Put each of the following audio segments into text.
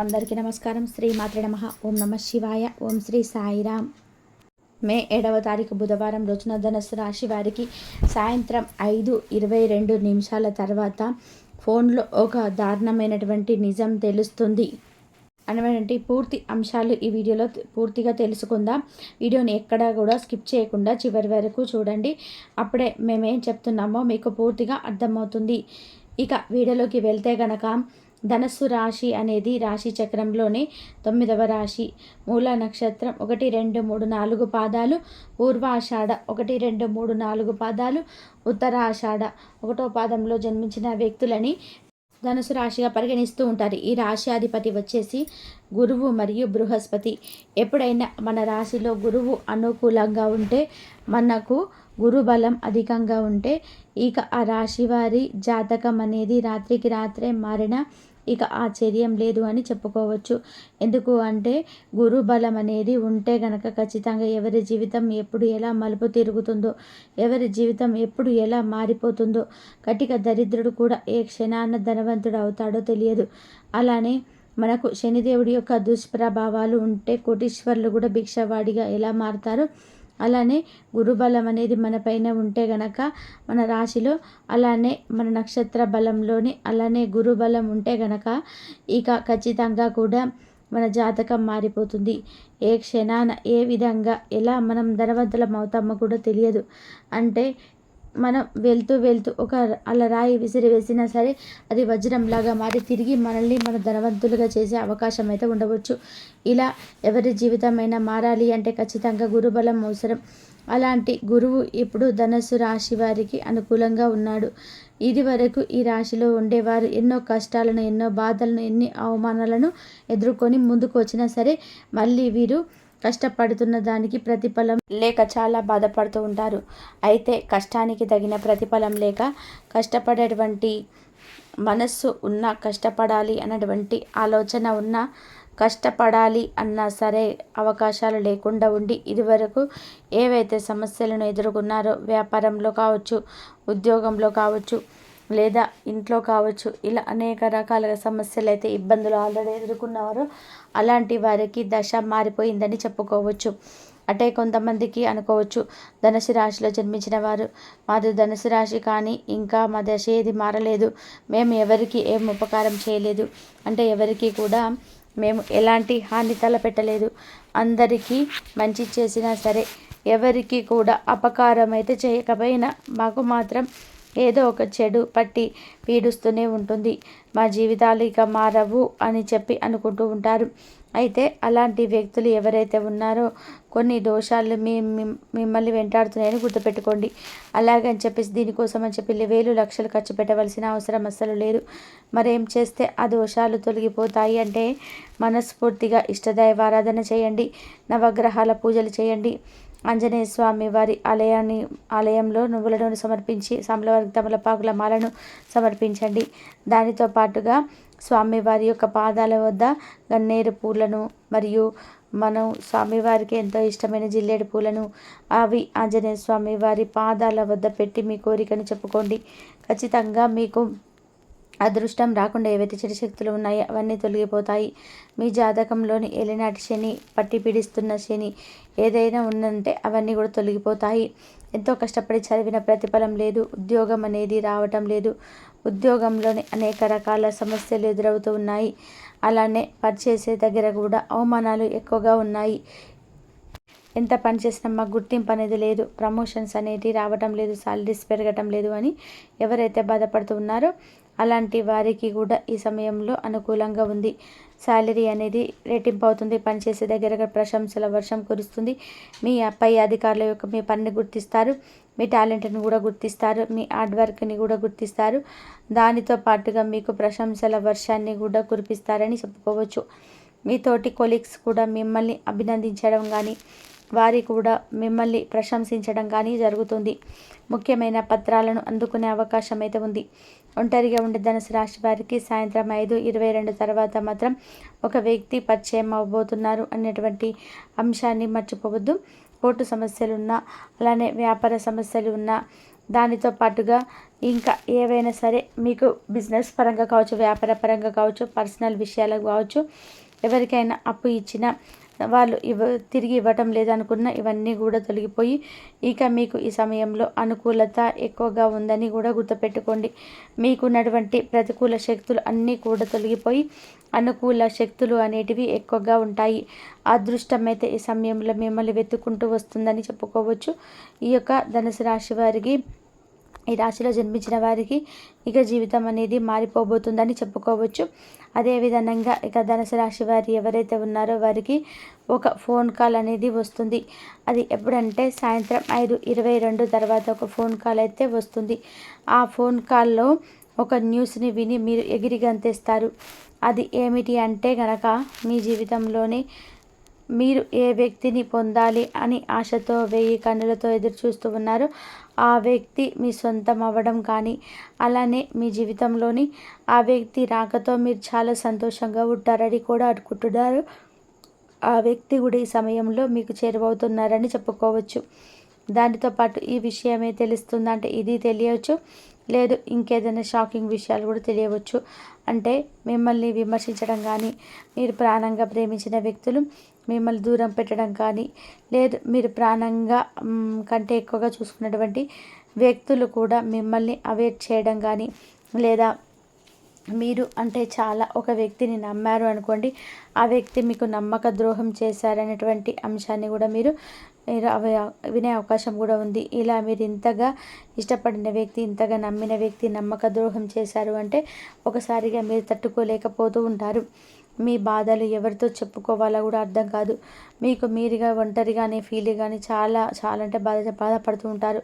అందరికీ నమస్కారం. శ్రీ మాతృ నమ. ఓం నమ శివాయ. ఓం శ్రీ సాయిరామ్. మే ఏడవ తారీఖు బుధవారం రోజున ధనస్సు రాశి వారికి సాయంత్రం ఐదు ఇరవై రెండు నిమిషాల తర్వాత ఫోన్లో ఒక దారుణమైనటువంటి నిజం తెలుస్తుంది. అనేటువంటి పూర్తి అంశాలు ఈ వీడియోలో పూర్తిగా తెలుసుకుందాం. వీడియోని ఎక్కడా కూడా స్కిప్ చేయకుండా చివరి వరకు చూడండి. అప్పుడే మేమేం చెప్తున్నామో మీకు పూర్తిగా అర్థమవుతుంది. ఇక వీడియోలోకి వెళ్తే గనక ధనస్సు రాశి అనేది రాశి చక్రంలోనే తొమ్మిదవ రాశి. మూల నక్షత్రం ఒకటి రెండు మూడు నాలుగు పాదాలు. పూర్వాషాఢ ఒకటి రెండు మూడు నాలుగు పాదాలు. ఉత్తరాషాఢ ఒకటో పాదంలో జన్మించిన వ్యక్తులని ధనుసు రాశిగా పరిగణిస్తూ ఉంటారు. ఈ రాశి అధిపతి వచ్చేసి గురువు మరియు బృహస్పతి. ఎప్పుడైనా మన రాశిలో గురువు అనుకూలంగా ఉంటే మనకు గురుబలం అధికంగా ఉంటే ఇక ఆ రాశి వారి జాతకం అనేది రాత్రికి రాత్రే మారిన ఇక ఆశ్చర్యం లేదు అని చెప్పుకోవచ్చు. ఎందుకు అంటే గురు బలం అనేది ఉంటే గనక ఖచ్చితంగా ఎవరి జీవితం ఎప్పుడు ఎలా మలుపు తిరుగుతుందో ఎవరి జీవితం ఎప్పుడు ఎలా మారిపోతుందో కటిక దరిద్రుడు కూడా ఏ క్షణాన ధనవంతుడు అవుతాడో తెలియదు. అలానే మనకు శనిదేవుడి యొక్క దుష్ప్రభావాలు ఉంటే కోటీశ్వర్లు కూడా భిక్షవాడిగా ఎలా మారుతారో? అలానే గురుబలం అనేది మన పైన ఉంటే గనక మన రాశిలో అలానే మన నక్షత్ర బలంలోని అలానే గురుబలం ఉంటే గనక ఇక ఖచ్చితంగా కూడా మన జాతకం మారిపోతుంది. ఏ క్షణాన ఏ విధంగా ఎలా మనం ధనవంతులం అవుతామో కూడా తెలియదు. అంటే మనం వెళ్తూ వెళ్తూ ఒక అలా రాయి విసిరి వేసినా సరే అది వజ్రంలాగా మారి తిరిగి మనల్ని మన ధనవంతులుగా చేసే అవకాశం అయితే ఉండవచ్చు. ఇలా ఎవరి జీవితమైనా మారాలి అంటే ఖచ్చితంగా గురుబలం అవసరం. అలాంటి గురువు ఇప్పుడు ధనస్సు రాశి వారికి అనుకూలంగా ఉన్నాడు. ఇది వరకు ఈ రాశిలో ఉండేవారు ఎన్నో కష్టాలను ఎన్నో బాధలను ఎన్ని అవమానాలను ఎదుర్కొని ముందుకు వచ్చినా సరే మళ్ళీ వీరు కష్టపడుతున్న దానికి ప్రతిఫలం లేక చాలా బాధపడుతూ ఉంటారు. అయితే కష్టానికి తగిన ప్రతిఫలం లేక కష్టపడేటువంటి మనస్సు ఉన్న కష్టపడాలి అన్నటువంటి ఆలోచన ఉన్న కష్టపడాలి అన్నా సరే అవకాశాలు లేకుండా ఉండి ఇదివరకు ఏవైతే సమస్యలను ఎదుర్కొన్నారో వ్యాపారంలో కావచ్చు ఉద్యోగంలో కావచ్చు లేదా ఇంట్లో కావచ్చు. ఇలా అనేక రకాల సమస్యలు అయితే ఇబ్బందులు ఆల్రెడీ ఎదుర్కొన్నవారు అలాంటి వారికి దశ మారిపోయిందని చెప్పుకోవచ్చు. అంటే కొంతమందికి అనుకోవచ్చు ధనుసు రాశిలో జన్మించిన వారు మాది ధనుసు రాశి కానీ ఇంకా మా దశ ఏది మారలేదు. మేము ఎవరికి ఏం ఉపకారం చేయలేదు. అంటే ఎవరికి కూడా మేము ఎలాంటి హాని తలపెట్టలేదు. అందరికీ మంచి చేసినా సరే ఎవరికి కూడా అపకారం అయితే చేయకపోయినా మాకు మాత్రం ఏదో ఒక చెడు పట్టి పీడిస్తూనే ఉంటుంది. మా జీవితాలు ఇక మారవు అని చెప్పి అనుకుంటూ ఉంటారు. అయితే అలాంటి వ్యక్తులు ఎవరైతే ఉన్నారో కొన్ని దోషాలు మీ మిమ్మల్ని వెంటాడుతున్నాయని గుర్తుపెట్టుకోండి. అలాగని చెప్పేసి దీనికోసం అని చెప్పి వేలు లక్షలు ఖర్చు పెట్టవలసిన అవసరం అస్సలు లేదు. మరేం చేస్తే ఆ దోషాలు తొలగిపోతాయి అంటే మనస్ఫూర్తిగా ఇష్టదైవారాధన చేయండి. నవగ్రహాల పూజలు చేయండి. ఆంజనేయ స్వామి వారి ఆలయాన్ని ఆలయంలో నువ్వులను సమర్పించి సాంబలవారికి తమలపాకుల మాలను సమర్పించండి. దానితో పాటుగా స్వామివారి యొక్క పాదాల వద్ద గన్నేరు పూలను మరియు మనం స్వామివారికి ఎంతో ఇష్టమైన జిల్లేడు పూలను అవి ఆంజనేయ స్వామి వారి పాదాల వద్ద పెట్టి మీ కోరికను చెప్పుకోండి. ఖచ్చితంగా మీకు అదృష్టం రాకుండా ఏవైతే చెడు శక్తులు ఉన్నాయో అవన్నీ తొలగిపోతాయి. మీ జాతకంలోని ఎలినాటి శని పట్టి పీడిస్తున్న శని ఏదైనా ఉందంటే అవన్నీ కూడా తొలగిపోతాయి. ఎంతో కష్టపడి చదివిన ప్రతిఫలం లేదు. ఉద్యోగం అనేది రావటం లేదు. ఉద్యోగంలోని అనేక రకాల సమస్యలు ఎదురవుతూ ఉన్నాయి. అలానే పనిచేసే దగ్గర కూడా అవమానాలు ఎక్కువగా ఉన్నాయి. ఎంత పని చేసినా మాకు గుర్తింపు అనేది లేదు. ప్రమోషన్స్ అనేటివి రావటం లేదు. సాలరీస్ పెరగటం లేదు అని ఎవరైతే బాధపడుతూ ఉన్నారో అలాంటి వారికి కూడా ఈ సమయంలో అనుకూలంగా ఉంది. శాలరీ అనేది రెట్టింపు అవుతుంది పనిచేసే దగ్గర ప్రశంసల వర్షం కురుస్తుంది. మీ పై అధికారుల యొక్క మీ పనిని గుర్తిస్తారు మీ టాలెంట్ని కూడా గుర్తిస్తారు మీ హార్డ్ వర్క్ని కూడా గుర్తిస్తారు. దానితో పాటుగా మీకు ప్రశంసల వర్షాన్ని కూడా కురిపిస్తారని చెప్పుకోవచ్చు. మీతోటి కొలీగ్స్ కూడా మిమ్మల్ని అభినందించడం కానీ వారి కూడా మిమ్మల్ని ప్రశంసించడం కానీ జరుగుతుంది. ముఖ్యమైన పత్రాలను అందుకునే అవకాశం అయితే ఉంది. ఒంటరిగా ఉండే ధనుసు రాశి వారికి సాయంత్రం ఐదు ఇరవై రెండు తర్వాత మాత్రం ఒక వ్యక్తి పరిచయం అవ్వబోతున్నారు అనేటువంటి అంశాన్ని మర్చిపోవద్దు. కోర్టు సమస్యలు ఉన్నా అలానే వ్యాపార సమస్యలు ఉన్నా దానితో పాటుగా ఇంకా ఏవైనా సరే మీకు బిజినెస్ పరంగా కావచ్చు వ్యాపార పరంగా కావచ్చు పర్సనల్ విషయాలకు కావచ్చు ఎవరికైనా అప్పు ఇచ్చినా వాళ్ళు ఇవ్వ తిరిగి ఇవ్వటం లేదనుకున్న ఇవన్నీ కూడా తొలగిపోయి ఇక మీకు ఈ సమయంలో అనుకూలత ఎక్కువగా ఉందని కూడా గుర్తుపెట్టుకోండి. మీకున్నటువంటి ప్రతికూల శక్తులు అన్నీ కూడా తొలగిపోయి అనుకూల శక్తులు అనేటివి ఎక్కువగా ఉంటాయి. అదృష్టం అయితే ఈ సమయంలో మిమ్మల్ని వెతుక్కుంటూ వస్తుందని చెప్పుకోవచ్చు. ఈ యొక్క ధనుసు రాశి వారికి ఈ రాశిలో జన్మించిన వారికి ఇక జీవితం అనేది మారిపోబోతుందని చెప్పుకోవచ్చు. అదేవిధంగా ఇక ధనుసు రాశి వారు ఎవరైతే ఉన్నారో వారికి ఒక ఫోన్ కాల్ అనేది వస్తుంది. అది ఎప్పుడంటే సాయంత్రం ఐదు ఇరవై రెండు తర్వాత ఒక ఫోన్ కాల్ అయితే వస్తుంది. ఆ ఫోన్ కాల్లో ఒక న్యూస్ని విని మీరు ఎగిరి గంతేస్తారు అది ఏమిటి అంటే గనక మీ జీవితంలోనే మీరు ఏ వ్యక్తిని పొందాలి అని ఆశతో వెయ్యి కన్నులతో ఎదురు చూస్తూ ఉన్నారు. ఆ వ్యక్తి మీ సొంతం అవ్వడం కానీ అలానే మీ జీవితంలోని ఆ వ్యక్తి రాకతో మీరు చాలా సంతోషంగా ఉంటారని కూడా అనుకుంటున్నారు. ఆ వ్యక్తి కూడా ఈ సమయంలో మీకు చేరువవుతున్నారని చెప్పుకోవచ్చు. దానితో పాటు ఈ విషయమే తెలుస్తుందంటే ఇది తెలియవచ్చు. లేదు ఇంకేదైనా షాకింగ్ విషయాలు కూడా తెలియవచ్చు. అంటే మిమ్మల్ని విమర్శించడం కానీ మీరు ప్రాణంగా ప్రేమించిన వ్యక్తులు మిమ్మల్ని దూరం పెట్టడం కానీ లేదు మీరు ప్రాణంగా కంటే ఎక్కువగా చూసుకున్నటువంటి వ్యక్తులు కూడా మిమ్మల్ని అవేట్ చేయడం కానీ లేదా మీరు అంటే చాలా ఒక వ్యక్తిని నమ్మారు అనుకోండి ఆ వ్యక్తి మీకు నమ్మక ద్రోహం చేశారనేటువంటి అంశాన్ని కూడా మీరు మీరు వినే అవకాశం కూడా ఉంది. ఇలా మీరు ఇంతగా ఇష్టపడిన వ్యక్తి ఇంతగా నమ్మిన వ్యక్తి నమ్మక ద్రోహం చేశారు అంటే ఒకసారిగా మీరు తట్టుకోలేకపోతూ ఉంటారు. మీ బాధలు ఎవరితో చెప్పుకోవాలో కూడా అర్థం కాదు. మీకు మీరుగా ఒంటరిగానే ఫీల్ కానీ చాలా చాలా అంటే బాధ బాధపడుతూ ఉంటారు.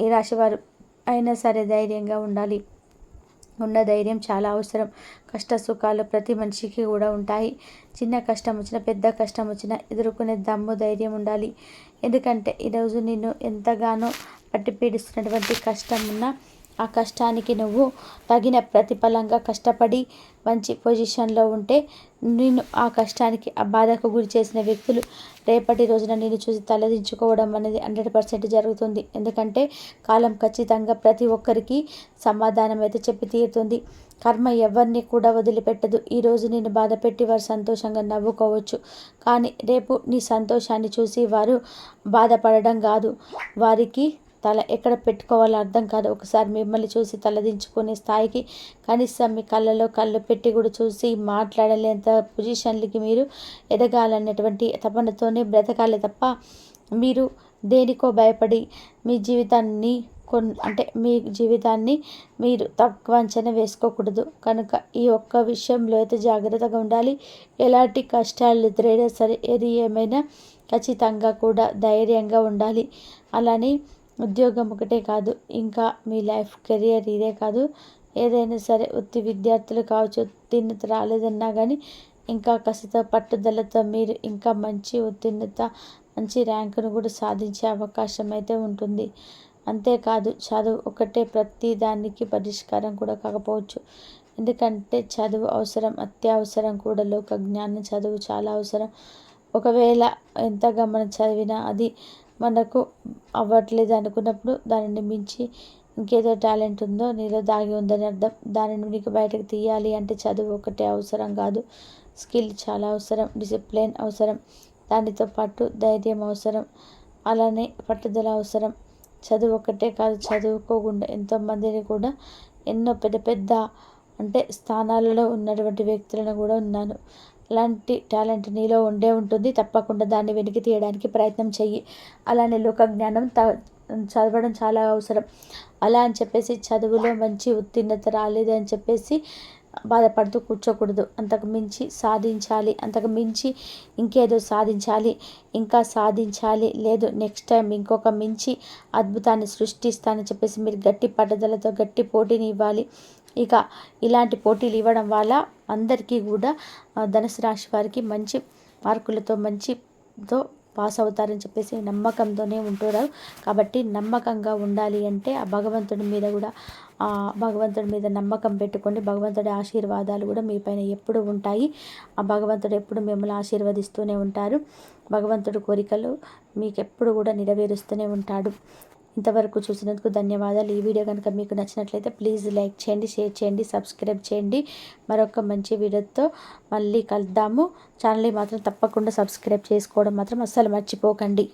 ఈ రాశివారు అయినా సరే ధైర్యంగా ఉండాలి. ఉన్న ధైర్యం చాలా అవసరం. కష్ట సుఖాలు ప్రతి మనిషికి కూడా ఉంటాయి. చిన్న కష్టం వచ్చినా పెద్ద కష్టం వచ్చినా ఎదుర్కొనే దమ్ము ధైర్యం ఉండాలి. ఎందుకంటే ఈరోజు నేను ఎంతగానో పట్టి పీడిస్తున్నటువంటి కష్టం ఉన్నా ఆ కష్టానికి నువ్వు తగిన ప్రతిఫలంగా కష్టపడి మంచి పొజిషన్లో ఉంటే నేను ఆ కష్టానికి ఆ బాధకు గురి చేసిన వ్యక్తులు రేపటి రోజున నేను చూసి తలదించుకోవడం అనేది హండ్రెడ్ పర్సెంట్ జరుగుతుంది. ఎందుకంటే కాలం ఖచ్చితంగా ప్రతి ఒక్కరికి సమాధానం అయితే చెప్పి తీరుతుంది. కర్మ ఎవరిని కూడా వదిలిపెట్టదు. ఈరోజు నేను బాధ పెట్టి వారు సంతోషంగా నవ్వుకోవచ్చు. కానీ రేపు నీ సంతోషాన్ని చూసి వారు బాధపడడం కాదు. వారికి తల ఎక్కడ పెట్టుకోవాలో అర్థం కాదు. ఒకసారి మిమ్మల్ని చూసి తలదించుకునే స్థాయికి కనీసం మీ కళ్ళలో కళ్ళు పెట్టి కూడా చూసి మాట్లాడలేంత పొజిషన్లకి మీరు ఎదగాలన్నటువంటి తపనతోనే బ్రతకాలి తప్ప మీరు దేనికో భయపడి మీ జీవితాన్ని కొన్ అంటే మీ జీవితాన్ని మీరు తక్కువ అంచనా వేసుకోకూడదు. కనుక ఈ ఒక్క విషయంలో అయితే జాగ్రత్తగా ఉండాలి. ఎలాంటి కష్టాలు ఎదురైనా సరే ఏది ఏమైనా ఖచ్చితంగా కూడా ధైర్యంగా ఉండాలి. అలానే ఉద్యోగం ఒకటే కాదు ఇంకా మీ లైఫ్ కెరియర్ ఇదే కాదు. ఏదైనా సరే ఉత్తి విద్యార్థులు కావచ్చు ఉత్తీర్ణత రాలేదన్నా కానీ ఇంకా కసితో పట్టుదలతో మీరు ఇంకా మంచి ఉత్తీర్ణత మంచి ర్యాంకును కూడా సాధించే అవకాశం అయితే ఉంటుంది. అంతేకాదు చదువు ఒకటే ప్రతి దానికి పరిష్కారం కూడా కాకపోవచ్చు. ఎందుకంటే చదువు అవసరం అత్యవసరం కూడా. లోక జ్ఞానం చదువు చాలా అవసరం. ఒకవేళ ఎంతగా మనం చదివినా అది మనకు అవ్వట్లేదు అనుకున్నప్పుడు దానిని మించి ఇంకేదో టాలెంట్ ఉందో నీలో దాగి ఉందని అర్థం. దానిని నీకు బయటకు తీయాలి అంటే చదువు ఒకటే అవసరం కాదు. స్కిల్ చాలా అవసరం డిసిప్లిన్ అవసరం దానితో పాటు ధైర్యం అవసరం అలానే పట్టుదల అవసరం. చదువు ఒకటే కాదు చదువుకోకుండా ఎంతోమందిని కూడా ఎన్నో పెద్ద పెద్ద అంటే స్థానాలలో ఉన్నటువంటి వ్యక్తులను కూడా ఉన్నాను. అలాంటి టాలెంట్ నీలో ఉండే ఉంటుంది. తప్పకుండా దాన్ని వెనక్కి తీయడానికి ప్రయత్నం చెయ్యి. అలానే లోక జ్ఞానం త చదవడం చాలా అవసరం. అలా అని చెప్పేసి చదువులో మంచి ఉత్తీర్ణత రాలేదు అని చెప్పేసి బాధపడుతూ కూర్చోకూడదు. అంతకు మించి సాధించాలి. అంతకు మించి ఇంకేదో సాధించాలి. ఇంకా సాధించాలి. లేదు నెక్స్ట్ టైం ఇంకొక మించి అద్భుతాన్ని సృష్టిస్తానని చెప్పేసి మీరు గట్టి పట్టుదలతో గట్టి పోటీని ఇవ్వాలి. ఇక ఇలాంటి పోటీలు ఇవ్వడం వల్ల అందరికీ కూడా ధనుసు రాశి వారికి మంచి మార్కులతో మంచితో పాస్ అవుతారని చెప్పేసి నమ్మకంతోనే ఉంటున్నారు. కాబట్టి నమ్మకంగా ఉండాలి అంటే ఆ భగవంతుడి మీద కూడా ఆ భగవంతుడి మీద నమ్మకం పెట్టుకోండి. భగవంతుడి ఆశీర్వాదాలు కూడా మీ పైన ఎప్పుడు ఉంటాయి. ఆ భగవంతుడు ఎప్పుడు మిమ్మల్ని ఆశీర్వదిస్తూనే ఉంటారు. భగవంతుడి కోరికలు మీకు ఎప్పుడు కూడా నెరవేరుస్తూనే ఉంటాడు. ఇంతవరకు చూసినందుకు ధన్యవాదాలు. ఈ వీడియో కనుక మీకు నచ్చినట్లయితే ప్లీజ్ లైక్ చేయండి షేర్ చేయండి సబ్స్క్రైబ్ చేయండి. మరొక మంచి వీడియోతో మళ్ళీ కలుద్దాము. ఛానల్ని మాత్రం తప్పకుండా సబ్స్క్రైబ్ చేసుకోవడం మాత్రం అస్సలు మర్చిపోకండి.